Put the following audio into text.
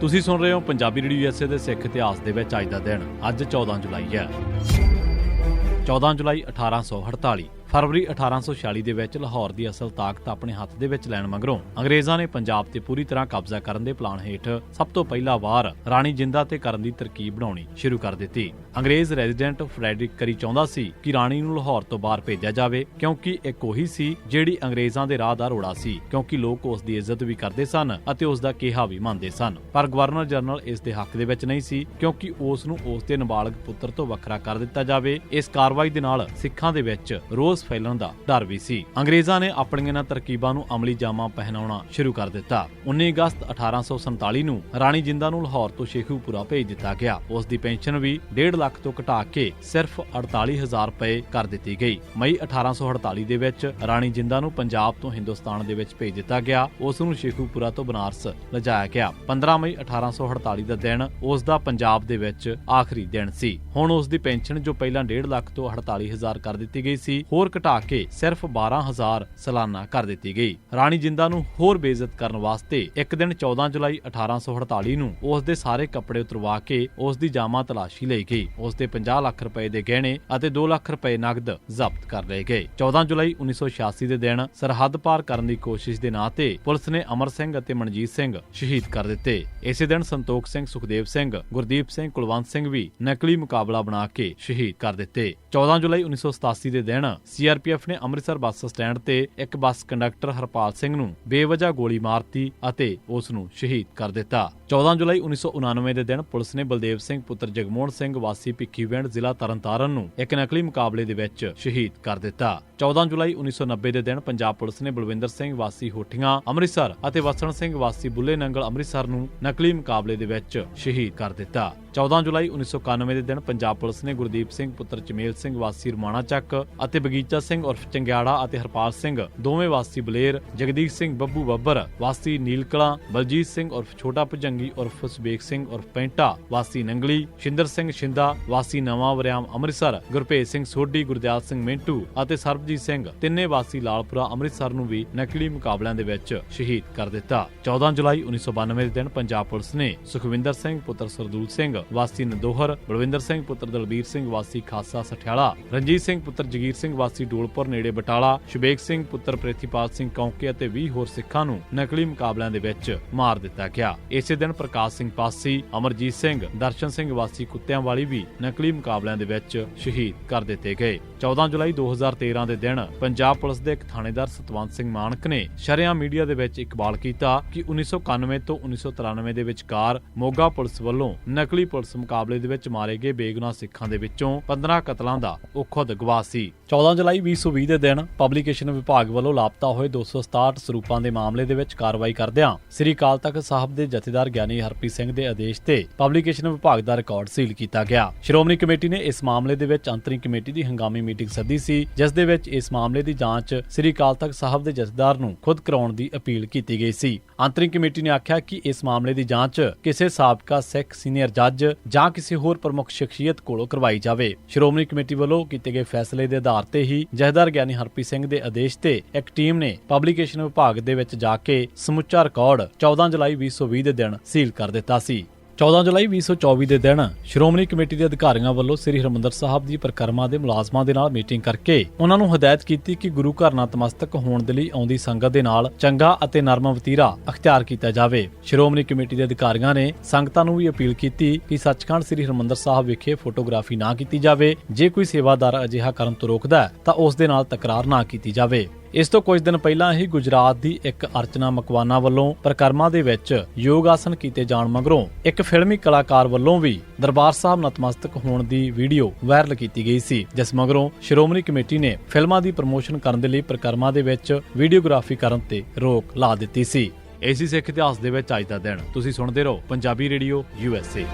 ਤੁਸੀਂ ਸੁਣ ਰਹੇ ਹੋ ਪੰਜਾਬੀ ਰੇਡੀਓ ਯੂਐਸਏ ਦੇ ਸਿੱਖ ਇਤਿਹਾਸ ਦੇ ਵਿੱਚ ਅੱਜ ਦਾ ਦਿਨ, ਅੱਜ 14 ਜੁਲਾਈ ਹੈ। 14 ਜੁਲਾਈ 1848 ਫਰਵਰੀ 1846 ਦੇ ਵਿੱਚ ਲਾਹੌਰ ਦੀ ਅਸਲ ਤਾਕਤ ਆਪਣੇ ਹੱਥ ਦੇ ਵਿੱਚ ਲੈਣ ਮਗਰੋਂ ਅੰਗਰੇਜ਼ਾਂ ਨੇ ਪੰਜਾਬ ਤੇ ਪੂਰੀ ਤਰ੍ਹਾਂ ਕਬਜ਼ਾ ਕਰਨ ਦੇ ਪਲਾਨ ਹੇਠ ਸਭ ਤੋਂ ਪਹਿਲਾ ਵਾਰ ਰਾਣੀ ਜਿੰਦਾ ਤੇ ਕਰਨ ਦੀ ਤਰਕੀਬ ਬਣਾਉਣੀ ਸ਼ੁਰੂ ਕਰ ਦਿੱਤੀ। ਅੰਗਰੇਜ਼ ਰੈਜ਼ੀਡੈਂਟ ਫਰੈਡਰਿਕ ਕਰੀ ਚਾਹੁੰਦਾ ਸੀ ਕਿ ਰਾਣੀ ਨੂੰ ਲਾਹੌਰ ਤੋਂ ਬਾਹਰ ਭੇਜਿਆ ਜਾਵੇ, ਕਿਉਂਕਿ ਇੱਕ ਉਹੀ ਸੀ ਜਿਹੜੀ ਅੰਗਰੇਜ਼ਾਂ ਦੇ ਰਾਹ ਦਾ ਰੋੜਾ ਸੀ, ਕਿਉਂਕਿ ਲੋਕ ਉਸ ਦੀ ਇੱਜ਼ਤ ਵੀ ਕਰਦੇ ਸਨ ਅਤੇ ਉਸ ਦਾ ਕਿਹਾ ਵੀ ਮੰਨਦੇ ਸਨ। ਪਰ ਗਵਰਨਰ ਜਨਰਲ ਇਸ ਦੇ ਹੱਕ ਦੇ ਵਿੱਚ ਨਹੀਂ ਸੀ, ਕਿਉਂਕਿ ਉਸ ਨੂੰ ਉਸ ਦੇ ਨਾਬਾਲਗ ਪੁੱਤਰ ਤੋਂ ਵੱਖਰਾ ਕਰ ਦਿੱਤਾ ਜਾਵੇ। ਇਸ ਕਾਰਵਾਈ ਦੇ ਨਾਲ ਸਿੱਖਾਂ ਦੇ ਵਿੱਚ ਰੋਸ ਫੈਲਣ ਦਾ ਡਰ ਵੀ ਸੀ। ਅੰਗਰੇਜ਼ਾਂ ਨੇ ਆਪਣੀਆਂ ਇਹਨਾਂ ਤਰਕੀਬਾਂ ਨੂੰ ਅਮਲੀ ਜਾਮਾ ਪਹਿਨਾਉਣਾ ਸ਼ੁਰੂ ਕਰ ਦਿੱਤਾ। 19 ਅਗਸਤ 1847 ਨੂੰ ਰਾਣੀ ਜਿੰਦਾ ਨੂੰ ਲਾਹੌਰ ਤੋਂ ਸ਼ੇਖੂਪੁਰਾ ਭੇਜ ਦਿੱਤਾ ਗਿਆ। ਉਸ ਦੀ ਪੈਨਸ਼ਨ ਵੀ 1.5 ਲੱਖ ਤੋਂ ਘਟਾ ਕੇ ਸਿਰਫ 48000 ਰੁਪਏ ਕਰ ਦਿੱਤੀ ਗਈ। ਮਈ 1848 ਦੇ ਵਿੱਚ ਰਾਣੀ ਜਿੰਦਾ ਨੂੰ ਪੰਜਾਬ ਤੋਂ ਹਿੰਦੁਸਤਾਨ ਦੇ ਵਿੱਚ ਭੇਜ ਦਿੱਤਾ ਗਿਆ। ਉਸ ਨੂੰ ਸ਼ੇਖੂਪੁਰਾ ਤੋਂ ਬਨਾਰਸ ਲਿਜਾਇਆ ਗਿਆ। 15 ਮਈ 1848 ਦਾ ਦਿਨ ਉਸ ਦਾ ਪੰਜਾਬ ਦੇ ਵਿੱਚ ਆਖਰੀ ਦਿਨ ਸੀ। ਹੁਣ ਉਸ ਦੀ ਪੈਨਸ਼ਨ ਜੋ ਪਹਿਲਾਂ 1.5 ਲੱਖ ਤੋਂ 48000 ਕਰ ਦਿੱਤੀ ਗਈ ਸੀ, ਹੋਰ ਘਟਾ ਕੇ ਸਿਰਫ 12000 ਸਾਲਾਨਾ ਕਰ ਦਿੱਤੀ ਗਈ। ਰਾਣੀ ਜਿੰਦਾ ਨੂੰ ਹੋਰ ਬੇਇੱਜ਼ਤ ਕਰਨ ਵਾਸਤੇ ਇੱਕ ਦਿਨ 14 ਜੁਲਾਈ 1848 ਨੂੰ ਉਸ ਦੇ ਸਾਰੇ ਕੱਪੜੇ ਉਤਰਵਾ ਕੇ ਉਸ ਦੀ ਜਾਮਾ ਤਲਾਸ਼ੀ ਲਈ ਗਈ। ਉਸ ਦੇ 50 ਲੱਖ ਰੁਪਏ ਦੇ ਗਹਿਣੇ ਅਤੇ 2 ਲੱਖ ਰੁਪਏ ਨਗਦ ਜ਼ਬਤ ਕਰ ਲਏ ਗਏ। 14 ਜੁਲਾਈ 1986 ਦੇ ਦਿਨ ਸਰਹੱਦ ਪਾਰ ਕਰਨ ਦੀ ਕੋਸ਼ਿਸ਼ ਦੇ ਨਾਂ ਤੇ ਪੁਲਿਸ ਨੇ ਅਮਰ ਸਿੰਘ ਅਤੇ ਮਨਜੀਤ ਸਿੰਘ ਸ਼ਹੀਦ ਕਰ ਦਿੱਤੇ। ਇਸੇ ਦਿਨ ਸੰਤੋਖ ਸਿੰਘ, ਸੁਖਦੇਵ ਸਿੰਘ, ਗੁਰਦੀਪ ਸਿੰਘ, ਕੁਲਵੰਤ ਸਿੰਘ ਵੀ ਨਕਲੀ ਮੁਕਾਬਲਾ ਬਣਾ ਕੇ ਸ਼ਹੀਦ ਕਰ ਦਿੱਤੇ। 14 ਜੁਲਾਈ 1987 ਦੇ ਦਿਨ ਸੀਆਰਪੀਐਫ ਨੇ ਅੰਮ੍ਰਿਤਸਰ ਬੱਸ ਸਟੈਂਡ ਤੇ ਇੱਕ ਬੱਸ ਕੰਡਕਟਰ ਹਰਪਾਲ ਸਿੰਘ ਨੂੰ ਬੇਵਜ੍ਹਾ ਗੋਲੀ ਮਾਰਤੀ ਅਤੇ ਉਸ ਨੂੰ ਸ਼ਹੀਦ ਕਰ ਦਿੱਤਾ। 14 ਜੁਲਾਈ 1999 ਦੇ ਦਿਨ ਪੁਲਿਸ ਨੇ ਬਲਦੇਵ ਸਿੰਘ ਪੁੱਤਰ ਜਗਮੋਹਨ ਸਿੰਘ ਵਾਸੀ ਭਿੱਖੀਵਿੰਡ ਜ਼ਿਲ੍ਹਾ ਤਰਨਤਾਰਨ ਨੂੰ ਇੱਕ ਨਕਲੀ ਮੁਕਾਬਲੇ ਦੇ ਵਿੱਚ ਸ਼ਹੀਦ ਕਰ ਦਿੱਤਾ। 14 ਜੁਲਾਈ 1990 ਦੇ ਦਿਨ ਪੰਜਾਬ ਪੁਲਿਸ ਨੇ ਬਲਵਿੰਦਰ ਸਿੰਘ ਵਾਸੀ ਹੋਠੀਆਂ, ਅੰਮ੍ਰਿਤਸਰ ਅਤੇ ਵਸਣ ਸਿੰਘ ਵਾਸੀ ਬੁੱਲੇ ਨੰਗਲ ਅੰਮ੍ਰਿਤਸਰ ਨੂੰ ਨਕਲੀ ਮੁਕਾਬਲੇ ਦੇ ਵਿੱਚ ਸ਼ਹੀਦ ਕਰ ਦਿੱਤਾ। 14 ਜੁਲਾਈ 1991 ਦੇ ਦਿਨ ਪੰਜਾਬ ਪੁਲਿਸ ਨੇ ਗੁਰਦੀਪ ਸਿੰਘ ਪੁੱਤਰ ਚਮੇਲ ਸਿੰਘ ਵਾਸੀ ਰਮਾਣਾ ਚੱਕ ਅਤੇ ਬਗੀਚਾ ਸਿੰਘ ਉਰਫ ਚੰਗਿਆੜਾ ਅਤੇ ਹਰਪਾਲ ਸਿੰਘ, ਦੋਵੇਂ ਵਾਸੀ ਬਲੇਰ ਜਗਦੀਪ ਸਿੰਘ ਬੱਬੂ ਬੱਬਰ, ਵਾਸੀ ਨੀਲਕਲਾਂ, ਬਲਜੀਤ ਸਿੰਘ ਉਰਫ ਛੋਟਾ ਭਜੰਗੀ ਉਰਫ ਸੁਬੇਕ ਸਿੰਘ ਉਰਫ ਪੈਂਟਾ, ਵਾਸੀ ਨੰਗਲੀ, ਸ਼ਿੰਦਰ ਸਿੰਘ ਸ਼ਿੰਦਾ, ਵਾਸੀ ਨਵਾਂ ਵਰਿਆਮ ਅੰਮ੍ਰਿਤਸਰ, ਗੁਰਭੇਜ ਸਿੰਘ ਸੋਢੀ, ਗੁਰਦਿਆਲ ਸਿੰਘ ਮਿੰਟੂ ਅਤੇ ਸਰਬਜੀਤ ਸਿੰਘ, ਤਿੰਨੇ ਵਾਸੀ ਲਾਲਪੁਰਾ ਅੰਮ੍ਰਿਤਸਰ ਨੂੰ ਵੀ ਨਕਲੀ ਮੁਕਾਬਲਿਆਂ ਦੇ ਵਿੱਚ ਸ਼ਹੀਦ ਕਰ ਦਿੱਤਾ। 14 ਜੁਲਾਈ 1992 ਦੇ ਦਿਨ ਪੰਜਾਬ ਪੁਲਿਸ ਨੇ ਸੁਖਵਿੰਦਰ ਸਿੰਘ, ਪੁੱਤਰ ਸਰਦੂਲ ਸਿੰਘ, ਵਾਸੀ ਨਦੋਹਰ, ਬਲਵਿੰਦਰ ਸਿੰਘ, ਪੁੱਤਰ ਦਲਬੀਰ ਸਿੰਘ, ਵਾਸੀ ਖਾਸਾ ਸਠਿਆਲਾ, ਰਣਜੀਤ ਸਿੰਘ, ਪੁੱਤਰ ਜਗੀਰ ਸਿੰਘ, ਵਾਸੀ ਡੋਲਪੁਰ ਨੇੜੇ ਬਟਾਲਾ ਸ਼ੁਬੇਕ ਸਿੰਘ, ਪੁੱਤਰ ਪ੍ਰਿਥੀਪਾਲ ਸਿੰਘ ਕੌਂਕੇ ਅਤੇ 20 ਹੋਰ ਸਿੱਖਾਂ ਨੂੰ ਨਕਲੀ ਮੁਕਾਬਲਿਆਂ ਦੇ ਵਿੱਚ ਮਾਰ ਦਿੱਤਾ ਗਿਆ। ਇਸੇ ਦਿਨ ਪ੍ਰਕਾਸ਼ ਸਿੰਘ ਪਾਸੀ, ਅਮਰਜੀਤ ਸਿੰਘ, ਦਰਸ਼ਨ ਸਿੰਘ ਵਾਸੀ ਕੁੱਤਿਆਂ ਵਾਲੀ ਵੀ ਨਕਲੀ ਮੁਕਾਬਲਿਆਂ ਦੇ ਵਿੱਚ ਸ਼ਹੀਦ ਕਰ ਦਿੱਤੇ ਗਏ। 14 ਜੁਲਾਈ 2013 ਦੇ ਦਿਨ ਪੰਜਾਬ ਪੁਲਿਸ ਦੇ ਇੱਕ ਥਾਣੇਦਾਰ ਸਤਵੰਤ ਸਿੰਘ ਮਾਨਕ ਨੇ ਸ਼ਰਿਆਂ ਮੀਡੀਆ ਦੇ ਵਿੱਚ ਇਕਬਾਲ ਕੀਤਾ ਕਿ 1991 ਤੋਂ 1993 ਦੇ ਵਿਚਕਾਰ ਮੋਗਾ ਪੁਲਿਸ ਵੱਲੋਂ ਨਕਲੀ ਪੁਲਿਸ ਮੁਕਾਬਲੇ ਦੇ ਵਿੱਚ ਮਾਰੇ ਗਏ ਬੇਗੁਨਾਹ ਸਿੱਖਾਂ ਦੇ ਵਿੱਚੋਂ 15 ਕਤਲਾਂ ਦਾ ਉਹ ਖੁਦ ਗਵਾਹ ਸੀ। 14 ਜੁਲਾਈ 2020 ਦੇ ਦਿਨ ਪਬਲੀਕੇਸ਼ਨ ਵਿਭਾਗ ਵੱਲੋਂ ਲਾਪਤਾ ਹੋਏ 267 ਸਰੂਪਾਂ ਦੇ ਮਾਮਲੇ ਦੇ ਵਿੱਚ ਕਾਰਵਾਈ ਕਰਦਿਆਂ ਸ੍ਰੀ ਅਕਾਲ ਤਖਤ ਸਾਹਿਬ ਦੇ ਜਥੇਦਾਰ ਗਿਆਨੀ ਹਰਪ੍ਰੀਤ ਸਿੰਘ ਦੇ ਆਦੇਸ਼ ਤੇ ਪਬਲੀਕੇਸ਼ਨ ਵਿਭਾਗ ਦਾ ਰਿਕਾਰਡ ਸੀਲ ਕੀਤਾ ਗਿਆ। ਸ਼੍ਰੋਮਣੀ ਕਮੇਟੀ ਨੇ ਇਸ ਮਾਮਲੇ ਦੇ ਵਿੱਚ ਅੰਤਰਿਮ ਕਮੇਟੀ ਦੀ ਹੰਗਾਮੀ ਮੀਟਿੰਗ ਸੱਦੀ ਸੀ, ਜਿਸ ਦੇ ਵਿੱਚ ਇਸ ਮਾਮਲੇ ਦੀ ਜਾਂਚ ਸ੍ਰੀ ਅਕਾਲ ਤਖਤ ਸਾਹਿਬ ਦੇ ਜਥੇਦਾਰ ਨੂੰ ਖੁਦ ਕਰਾਉਣ ਦੀ ਅਪੀਲ ਕੀਤੀ ਗਈ ਸੀ। ਅੰਤਰਿਮ ਕਮੇਟੀ ਨੇ ਆਖਿਆ ਕਿ ਇਸ ਮਾਮਲੇ ਦੀ ਜਾਂਚ ਕਿਸੇ ਸਾਬਕਾ ਸਿੱਖ ਸੀਨੀਅਰ ਜੱਜ ਜਾਂ ਕਿਸੇ ਹੋਰ ਪ੍ਰਮੁੱਖ ਸ਼ਖਸੀਅਤ ਕੋਲੋਂ ਕਰਵਾਈ ਜਾਵੇ। ਸ਼੍ਰੋਮਣੀ ਕਮੇਟੀ ਵੱਲੋਂ ਕੀਤੇ ਗਏ ਫੈਸਲੇ ਦੇ ਆਧਾਰ ਤੇ ਹੀ ਜਥੇਦਾਰ ਗਿਆਨੀ ਹਰਪ੍ਰੀਤ ਸਿੰਘ ਦੇ ਆਦੇਸ਼ ਤੇ ਇੱਕ ਟੀਮ ਨੇ ਪਬਲੀਕੇਸ਼ਨ ਵਿਭਾਗ ਦੇ ਵਿੱਚ ਜਾ ਕੇ ਸਮੁੱਚਾ ਰਿਕਾਰਡ 14 ਜੁਲਾਈ 2020 ਦੇ ਦਿਨ ਸੀਲ ਕਰ ਦਿੱਤਾ ਸੀ। 14 ਜੁਲਾਈ 2024 ਦੇ ਦਿਨ ਸ਼੍ਰੋਮਣੀ ਕਮੇਟੀ ਦੇ ਅਧਿਕਾਰੀਆਂ ਵੱਲੋਂ ਸ੍ਰੀ ਹਰਿਮੰਦਰ ਸਾਹਿਬ ਦੀ ਪਰਿਕਰਮਾ ਦੇ ਮੁਲਾਜ਼ਮਾਂ ਦੇ ਨਾਲ ਮੀਟਿੰਗ ਕਰਕੇ ਉਹਨਾਂ ਨੂੰ ਹਦਾਇਤ ਕੀਤੀ ਕਿ ਗੁਰੂ ਘਰ ਨਤਮਸਤਕ ਹੋਣ ਦੇ ਲਈ ਆਉਂਦੀ ਸੰਗਤ ਦੇ ਨਾਲ ਚੰਗਾ ਅਤੇ ਨਰਮ ਵਤੀਰਾ ਅਖਤਿਆਰ ਕੀਤਾ ਜਾਵੇ। ਸ਼੍ਰੋਮਣੀ ਕਮੇਟੀ ਦੇ ਅਧਿਕਾਰੀਆਂ ਨੇ ਸੰਗਤਾਂ ਨੂੰ ਵੀ ਅਪੀਲ ਕੀਤੀ ਕਿ ਸੱਚਖੰਡ ਸ੍ਰੀ ਹਰਿਮੰਦਰ ਸਾਹਿਬ ਵਿਖੇ ਫੋਟੋਗ੍ਰਾਫੀ ਨਾ ਕੀਤੀ ਜਾਵੇ। ਜੇ ਕੋਈ ਸੇਵਾਦਾਰ ਅਜਿਹਾ ਕਰਨ ਤੋਂ ਰੋਕਦਾ ਤਾਂ ਉਸ ਦੇ ਨਾਲ ਤਕਰਾਰ ਨਾ ਕੀਤੀ ਜਾਵੇ। ਇਸ ਤੋਂ ਕੁਝ ਦਿਨ ਪਹਿਲਾਂ ਹੀ ਗੁਜਰਾਤ ਦੀ ਇੱਕ ਅਰਚਨਾ ਮਕਵਾਨਾ ਵੱਲੋਂ ਪ੍ਰਕਰਮਾ ਦੇ ਵਿੱਚ ਯੋਗ ਆਸਨ ਕੀਤੇ ਜਾਣ ਮਗਰੋਂ ਇੱਕ ਫਿਲਮੀ ਕਲਾਕਾਰ ਵੱਲੋਂ ਵੀ ਦਰਬਾਰ ਸਾਹਿਬ ਨਤਮਸਤਕ ਹੋਣ ਦੀ ਵੀਡੀਓ ਵਾਇਰਲ ਕੀਤੀ ਗਈ ਸੀ, ਜਿਸ ਮਗਰੋਂ ਸ਼੍ਰੋਮਣੀ ਕਮੇਟੀ ਨੇ ਫਿਲਮਾਂ ਦੀ ਪ੍ਰਮੋਸ਼ਨ ਕਰਨ ਦੇ ਲਈ ਪ੍ਰਕਰਮਾਂ ਦੇ ਵਿੱਚ ਵੀਡੀਓਗ੍ਰਾਫੀ ਕਰਨ ਤੇ ਰੋਕ ਲਾ ਦਿੱਤੀ ਸੀ। ਏਸੀ ਸਿੱਖ ਇਤਿਹਾਸ ਦੇ ਵਿੱਚ ਅੱਜ ਦਾ ਦਿਨ। ਤੁਸੀਂ ਸੁਣਦੇ ਰਹੋ ਪੰਜਾਬੀ ਰੇਡੀਓ ਯੂਐਸਏ